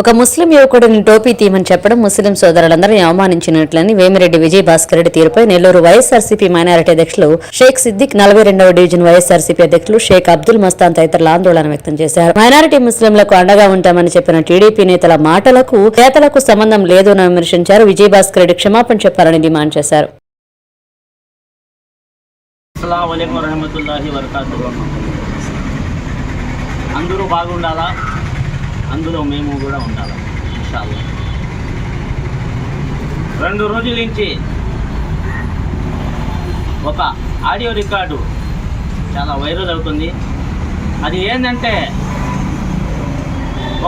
ఒక ముస్లిం యువకుడిని టోపీ తీయమని చెప్పడం ముస్లిం సోదరులందరినీ అవమానించినట్లని వేమిరెడ్డి విజయ్ భాస్కర్ రెడ్డి తీరుపై నెల్లూరు వైఎస్ఆర్సీపీ మైనారిటీ అధ్యక్షులు షేక్ సిద్దిక్ నలభై రెండవ డివిజన్ వైఎస్ఆర్సీపీ అధ్యక్షులు షేక్ అబ్దుల్ మస్తాన్ తదితరులు ఆందోళన వ్యక్తం చేశారు. మైనారిటీ ముస్లింలకు అండగా ఉంటామని చెప్పిన టీడీపీ నేతల మాటలకు నేతలకు సంబంధం లేదు అని విమర్శించారు. విజయ్ భాస్కర్ రెడ్డి క్షమాపణ చెప్పాలని డిమాండ్ చేశారు. అందరూ బాగుండాలా? అందులో మేము కూడా ఉండాలి ఇన్షాల్లా. రెండు రోజుల నుంచి ఒక ఆడియో రికార్డు చాలా వైరల్ అవుతుంది. అది ఏంటంటే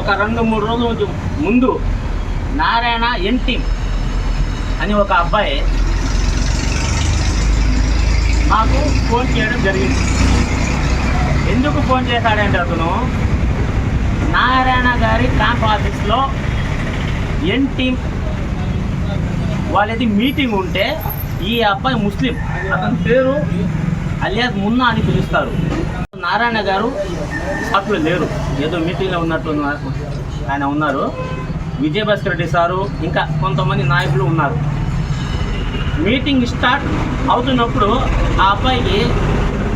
ఒక రెండు మూడు రోజుల ముందు నారాయణ ఎన్టీ అని ఒక అబ్బాయి మాకు ఫోన్ చేయడం జరిగింది. ఎందుకు ఫోన్ చేశాడంటే అతను నారాయణ గారి క్యాంప్ ఆఫీస్లో ఎన్టీ వాళ్ళది మీటింగ్ ఉంటే ఈ అబ్బాయి ముస్లిం. అతని పేరు అలియాస్ మున్నా అని పిలుస్తారు. నారాయణ గారు అప్పుడు లేరు. ఏదో మీటింగ్లో ఉన్నట్టు ఆయన ఉన్నారు. విజయభాస్కర్ రెడ్డి సారు ఇంకా కొంతమంది నాయకులు ఉన్నారు. మీటింగ్ స్టార్ట్ అవుతున్నప్పుడు ఆ అబ్బాయికి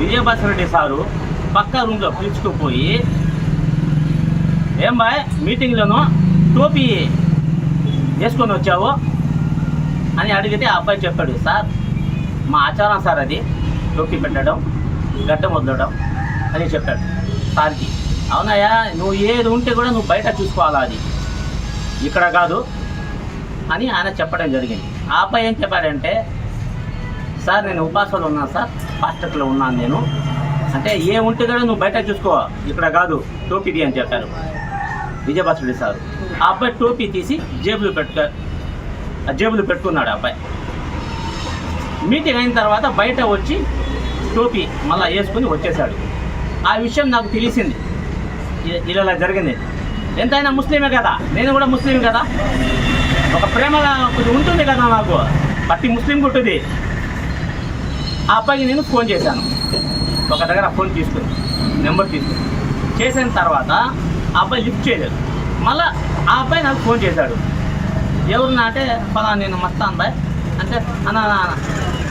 విజయభాస్కర్ రెడ్డి సారు పక్క రూమ్లో పిలుచుకుపోయి ఏం బాయ్ మీటింగ్లోనూ టోపీ వేసుకొని వచ్చావు అని అడిగితే ఆ అబ్బాయి చెప్పాడు సార్ మా ఆచారం సార్ అది. టోపీ పెట్టడం గడ్డం వదలడం అని చెప్పాడు. సార్కి అవునయ్యా నువ్వు ఏది ఉంటే కూడా నువ్వు బయట చూసుకోవాలా అది? ఇక్కడ కాదు అని ఆయన చెప్పడం జరిగింది. ఆ అబ్బాయి ఏం చెప్పాడంటే సార్ నేను ఉపాసనలో ఉన్నాను సార్ హాస్టల్లో ఉన్నాను నేను. అంటే ఏ ఉంటే కూడా నువ్వు బయట చూసుకో ఇక్కడ కాదు టోపీది అని చెప్పారు. విజయభాస్కర్ సార్. ఆ అబ్బాయి టోపీ తీసి జేబులు పెట్టు ఆ జేబులు పెట్టుకున్నాడు ఆ అబ్బాయి. మీటింగ్ అయిన తర్వాత బయట వచ్చి టోపీ మళ్ళీ వేసుకుని వచ్చేసాడు ఆ విషయం నాకు తెలిసింది. ఇలా జరిగింది. ఎంతైనా ముస్లిమే కదా? నేను కూడా ముస్లిం కదా? ఒక ప్రేమ కొంచెం ఉంటుంది కదా నాకు? ప్రతి ముస్లిం ఉంటుంది ఆ అబ్బాయికి నేను ఫోన్ చేశాను. ఒక దగ్గర ఫోన్ తీసుకుని నెంబర్ తీసుకుని. చేసిన తర్వాత ఆ అబ్బాయి లిఫ్ట్ చేయలేదు. మళ్ళా ఆ అబ్బాయి నాకు ఫోన్ చేశాడు. ఎవరున్నా అంటే పలా నేను మస్తా బాయ్ అంటే అన్న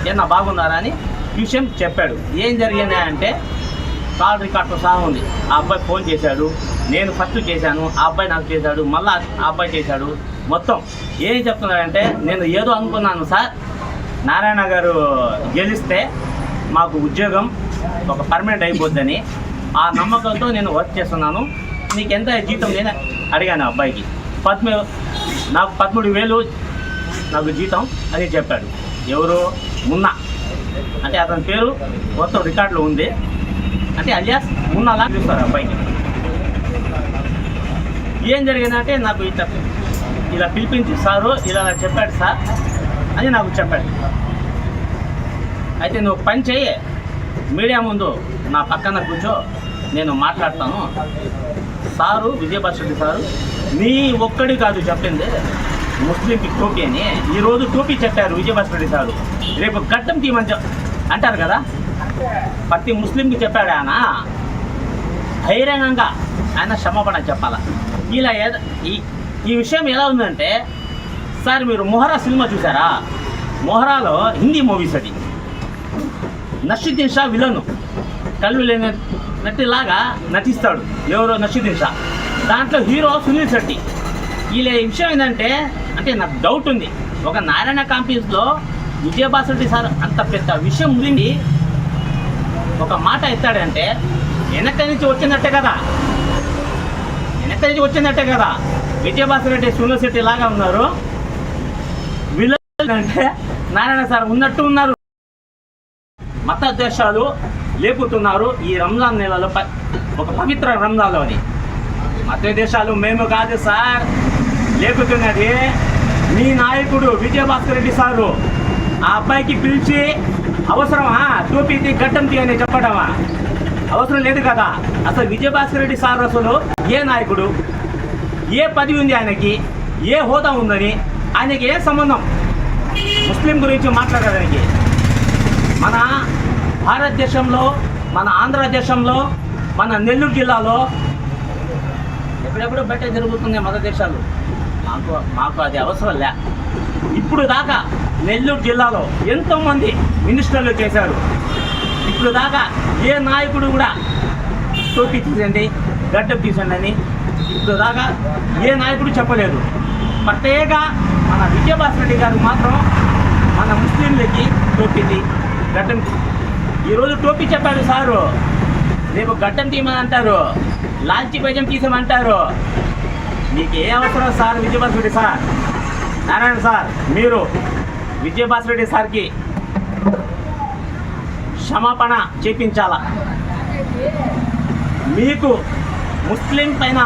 ఏమన్నా బాగున్నారా? అని విషయం చెప్పాడు. ఏం జరిగింది అంటే కాల్ రికార్డ్తో సహా ఉంది. ఆ అబ్బాయి ఫోన్ చేశాడు. నేను ఫస్ట్ చేశాను. ఆ అబ్బాయి నాకు చేశాడు. మళ్ళా ఆ అబ్బాయి చేశాడు. మొత్తం ఏం చెప్తున్నాడంటే నేను ఏదో అనుకున్నాను సార్. నారాయణ గారు గెలిస్తే మాకు ఉద్యోగం ఒక పర్మనెంట్ అయిపోద్దని. ఆ నమ్మకంతో నేను వర్క్ చేస్తున్నాను. నీకు ఎంత జీతం నేను అడిగాను ఆ అబ్బాయికి. పద్మ నాకు పదమూడు వేలు నాకు జీతం అని చెప్పాడు. ఎవరు మున్నా. అంటే అతని పేరు మొత్తం రికార్డులో ఉంది. అంటే అలియాస్ మున్నాలా చూస్తారు అబ్బాయికి ఏం జరిగిందంటే నాకు ఇట్లా ఇలా పిలిపించి సారు ఇలా చెప్పాడు సార్ అని నాకు చెప్పాడు. అయితే నువ్వు పని చెయ్యి. మీడియా ముందు నా పక్కన కూర్చో నేను మాట్లాడతాను. సారు విజయభాస్కర్ సారు నీ ఒక్కడి కాదు చెప్పింది ముస్లింకి టోపీ అని. ఈరోజు టోపీ చెప్పారు విజయభాస్కర్ సారు. రేపు గడ్డం తీయమని అంటారు కదా? ప్రతి ముస్లింకి చెప్పాడు ఆయన. బహిరంగంగా ఆయన క్షమాపణ చెప్పాల. ఇలా ఈ ఈ విషయం ఎలా ఉందంటే సార్ మీరు మొహరా సినిమా చూసారా? మొహరాలో హిందీ మూవీస్ అది. నషీద్దీన్ షా విలను. కళ్ళు లేని నటిలాగా నటిస్తాడు. ఎవరో నషీద్దీన్ షా దాంట్లో హీరో సునీల్ శెట్టి. వీళ్ళ విషయం ఏంటంటే అంటే నాకు డౌట్ ఉంది. ఒక నారాయణ కాంపీస్లో రెడ్డి సార్ అంత పెద్ద విషయం ఉంది ఒక మాట ఎత్తాడంటే వెనక నుంచి వచ్చినట్టే కదా. వెనక నుంచి వచ్చినట్టే కదా. విజయభాస్కర్ రెడ్డి సునీల్ శెట్టి లాగా ఉన్నారు. వీళ్ళు అంటే నారాయణ సార్ ఉన్నట్టు ఉన్నారు. మత దేశాలు లేపుతున్నారు ఈ రంజాన్ నెలలో ప- ఒక పవిత్ర రంజాన్లోని. మత దేశాలు మేము కాదు సార్. లేపుతున్నది మీ నాయకుడు విజయభాస్కర్ రెడ్డి సారు. ఆ అబ్బాయికి పిలిచి అవసరమా? టోపీ తీ గడ్డం తీ అని చెప్పడమా? అవసరం లేదు కదా. అసలు విజయభాస్కర్ రెడ్డి సార్ అసలు ఏ నాయకుడు? ఏ పదవి ఉంది ఆయనకి? ఏ హోదా ఉందని ఆయనకి ఏ సంబంధం? ముస్లిం గురించి మాట్లాడడానికి. మన భారతదేశంలో మన ఆంధ్రదేశంలో మన నెల్లూరు జిల్లాలో ఎప్పుడెప్పుడు బట్టే జరుగుతున్నాయి మత దేశాలు? మాకు మాకు అది అవసరం లే. ఇప్పుడు దాకా నెల్లూరు జిల్లాలో ఎంతోమంది మినిస్టర్లు చేశారు. ఇప్పుడు దాకా ఏ నాయకుడు కూడా టోపీ తీసండి గడ్డ తీసండి అని ఇప్పుడు దాకా ఏ నాయకుడు చెప్పలేదు. ప్రత్యేక మన విజయభాస్కర్ రెడ్డి గారు మాత్రం మన ముస్లింలకి టోపీది గడ్డం ఈరోజు టోపీ చెప్పాడు సారు. రేపు గడ్డం తీయమని అంటారు లాల్చి బైజం తీసామంటారు మీకు ఏ అవసరం sir Vijayabhaskar Reddy sir? Narayana sir మీరు విజయభాస్కర్ రెడ్డి సార్కి క్షమాపణ చేపించాలా? మీకు ముస్లిం పైన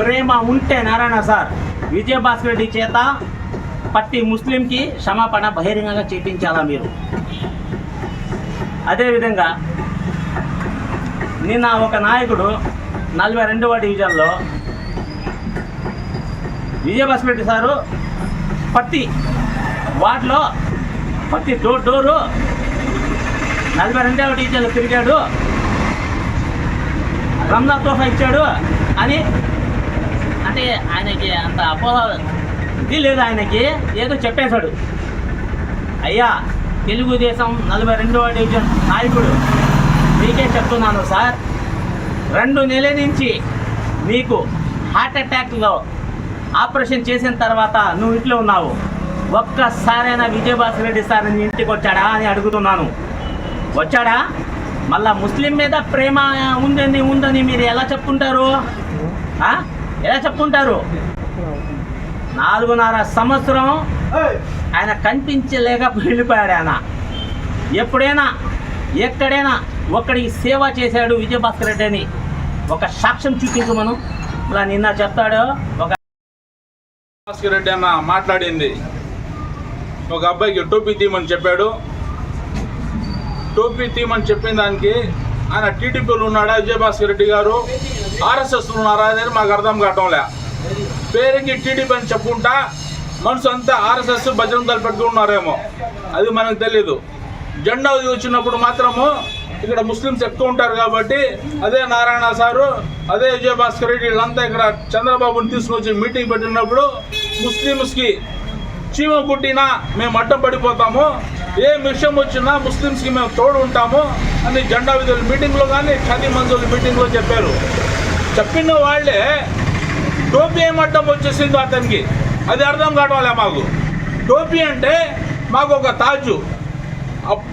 ప్రేమ ఉంటే నారాయణ సార్ విజయభాస్కర్ రెడ్డి చేత ప్రతి ముస్లింకి క్షమాపణ బహిరంగంగా చేపించాలా మీరు? అదేవిధంగా నిన్న ఒక నాయకుడు నలభై రెండవ డివిజన్లో విజయభాస్కర్ రెడ్డి సారు ప్రతి వార్డులో ప్రతి డోర్ డోరు నలభై రెండవ డివిజన్లో తిరిగాడు. రంజా తోఫా ఇచ్చాడు అని అంటే ఆయనకి అంత అపోహ ఇది లేదు ఆయనకి ఏదో చెప్పేశాడు. అయ్యా తెలుగుదేశం నలభై రెండవ డివిజన్ నాయకుడు. మీకే చెప్తున్నాను సార్ రెండు నెలల నుంచి నీకు హార్ట్ అటాక్లో ఆపరేషన్ చేసిన తర్వాత నువ్వు ఇంట్లో ఉన్నావు. ఒక్కసారైనా విజయభాస్కర్ రెడ్డి సార్ నీ ఇంటికి వచ్చాడా అని అడుగుతున్నాను. వచ్చాడా? మళ్ళా ముస్లిం మీద ప్రేమ ఉందని ఉందని మీరు ఎలా చెప్పుకుంటారు ఎలా చెప్పుకుంటారు నాలుగున్నర సంవత్సరం ఆయన కనిపించలేక వెళ్ళిపోయాడు ఆయన ఎప్పుడైనా ఎక్కడైనా ఒక్కడికి సేవ చేశాడు విజయభాస్కర్ రెడ్డి అని ఒక సాక్ష్యం చూపించమను ఇలా నిన్న చెప్తాడు ఒక భాస్కర్ రెడ్డి అన్న మాట్లాడింది. ఒక అబ్బాయికి టోపీ తీయమని చెప్పాడు. టోపీ తీయమని చెప్పిన దానికి ఆయన టీడీపీలో ఉన్నాడా విజయభాస్కర్ రెడ్డి గారు? ఆర్ఎస్ఎస్లో ఉన్నారా అనేది మాకు అర్థం కావటంలే పేరుకి టీడీపీ అని చెప్పుకుంటా మనసు అంతా ఆర్ఎస్ఎస్ భజన దళ పెట్టుకున్నారేమో. అది మనకు తెలియదు జెండా వచ్చినప్పుడు మాత్రము ఇక్కడ ముస్లిమ్స్ ఎక్కువ ఉంటారు కాబట్టి అదే నారాయణ సారు అదే విజయభాస్కర్ రెడ్డి వీళ్ళంతా ఇక్కడ చంద్రబాబుని తీసుకొచ్చి మీటింగ్ పెట్టినప్పుడు ముస్లిమ్స్కి చీమ పుట్టినా మేము అడ్డం పడిపోతాము. ఏ విషయం వచ్చినా ముస్లిమ్స్కి మేము తోడు ఉంటాము అని జెండా విధుల మీటింగ్లో కానీ ఖాదీ మంజుల మీటింగ్లో చెప్పారు. చెప్పిన వాళ్ళే టోపీ ఏం అడ్డం వచ్చేసిందో అతనికి. అది అర్థం కావట్లే మాకు. టోపీ అంటే మాకు ఒక తాజు.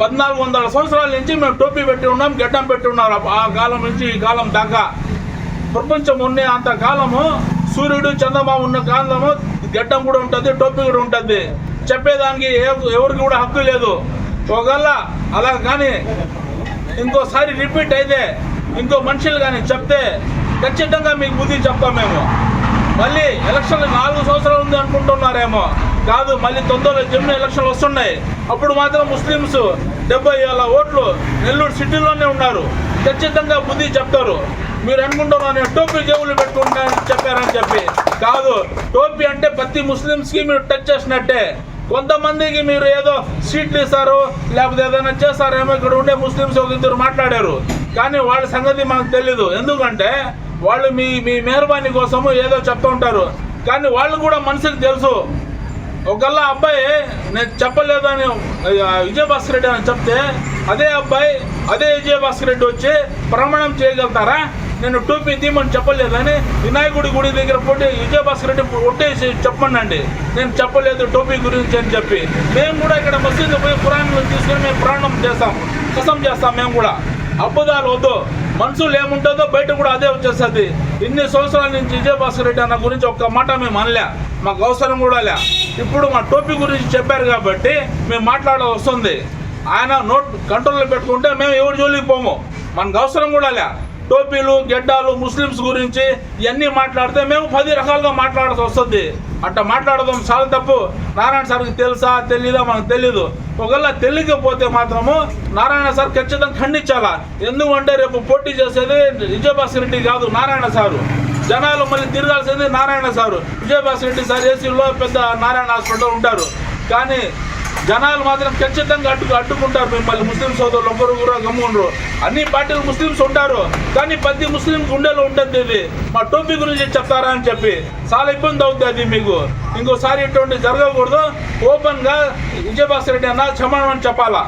పద్నాలుగు వందల సంవత్సరాల నుంచి మేము టోపీ పెట్టి ఉన్నాం గడ్డం పెట్టి ఉన్నారు ఆ- కాలం నుంచి ఈ కాలం దాకా. ప్రపంచం ఉండే అంత కాలము సూర్యుడు చంద్రబాబు ఉన్న కాలము గడ్డం కూడా ఉంటుంది టోపీ కూడా ఉంటుంది. చెప్పేదానికి ఏ- ఎవరికి కూడా హక్కు లేదు. ఒకవేళ అలా కానీ ఇంకోసారి రిపీట్ అయితే ఇంకో మనుషులు కానీ చెప్తే ఖచ్చితంగా మీకు బుద్ధి చెప్తాం మేము. మళ్ళీ ఎలక్షన్లు నాలుగు సంవత్సరాలు ఉంది అనుకుంటున్నారేమో. కాదు మళ్ళీ తొందరలో జమ్మిన ఎలక్షన్లు వస్తున్నాయి. అప్పుడు మాత్రం ముస్లిమ్స్ డెబ్బై వేల ఓట్లు నెల్లూరు సిటీలోనే ఉన్నారు. ఖచ్చితంగా బుద్ధి చెప్తారు. మీరు అనుకుంటున్నారు నేను టోపీ జేబులు పెట్టుకుంటానని చెప్పారని చెప్పి. కాదు టోపీ అంటే ప్రతి ముస్లిమ్స్కి మీరు టచ్ చేసినట్టే. కొంతమందికి మీరు ఏదో సీట్లు ఇస్తారు లేకపోతే ఏదైనా చేస్తారేమో ఇక్కడ ఉండే ముస్లిమ్స్ ఒక ఇద్దరు మాట్లాడారు. కానీ వాళ్ళ సంగతి మనకు తెలీదు. ఎందుకంటే వాళ్ళు మీ మీ మెహర్బానీ కోసము ఏదో చెప్తూ ఉంటారు. కానీ వాళ్ళు కూడా మనుషులకు తెలుసు. ఒకళ్ళ అబ్బాయి నేను చెప్పలేదు అని విజయభాస్కర్ రెడ్డి అని చెప్తే అదే అబ్బాయి అదే విజయభాస్కర్ రెడ్డి వచ్చి ప్రమాణం చేయగలుగుతారా? నేను టోపీ తీయమని చెప్పలేదని వినాయకుడి గుడి దగ్గర పోటీ విజయభాస్కర్ రెడ్డి ఒట్టేసి చెప్పండి నేను చెప్పలేదు టోపీ గురించి అని చెప్పి. మేము కూడా ఇక్కడ మసీదు పోయి పురాణంలో తీసుకొని మేము ప్రాణం చేస్తాం కసం చేస్తాం మేము కూడా. అబద్ధాలు వద్దు మనసులో ఏముంటుందో బయట కూడా అదే వచ్చేస్తుంది. ఇన్ని సంవత్సరాల నుంచి విజయభాస్కర్ రెడ్డి అన్న గురించి ఒక్క మాట మేము అనలే. మాకు అవసరం కూడా లే. ఇప్పుడు మా టోపీ గురించి చెప్పారు కాబట్టి మేము మాట్లాడాల్సి వస్తుంది. ఆయన నోట్ కంట్రోల్లో పెట్టుకుంటే మేము ఎవరు జోలికి పోము. మనకు అవసరం కూడా లే. టోపీలు గెడ్డాలు ముస్లిమ్స్ గురించి ఇవన్నీ మాట్లాడితే మేము పది రకాలుగా మాట్లాడాల్సి వస్తుంది. అట్లా మాట్లాడదాం. చాలా తప్పు. నారాయణ సార్కి తెలుసా? తెలీదా? మనకు తెలీదు. ఒకవేళ తెలియకపోతే మాత్రము నారాయణ సార్ ఖచ్చితంగా ఖండించాలా? ఎందుకంటే రేపు పోటీ చేసేది విజయభాస్కర్ రెడ్డి కాదు నారాయణ సారు. జనాలు మళ్ళీ తిరగాల్సింది నారాయణ సారు. విజయభాస్కర్ రెడ్డి సార్ ఏసీలో పెద్ద నారాయణ హాస్పిటల్ ఉంటారు. కానీ జనాలు మాత్రం ఖచ్చితంగా అడ్డు అడ్డుకుంటారు మిమ్మల్ని. ముస్లిం సోదరులు ఒకరు కూడా గమ్ముండ్రు అన్ని పార్టీలు ముస్లిమ్స్ ఉంటారు. కానీ ప్రతి ముస్లిం గుండెలో ఉంటుంది ఇది. మా టోపీ గురించి చెప్తారా అని చెప్పి. చాలా ఇబ్బంది అవుతుంది అది మీకు. ఇంకోసారి ఇటువంటి జరగకూడదు. ఓపెన్గా విజయభాస్కర్ రెడ్డి అన్న క్షమాణం చెప్పాలా?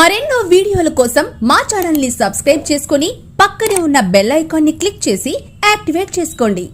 మరెన్నో వీడియోల కోసం మా ఛానల్ని సబ్స్క్రైబ్ చేసుకుని పక్కనే ఉన్న బెల్ ఐకాన్ని క్లిక్ చేసి యాక్టివేట్ చేసుకోండి.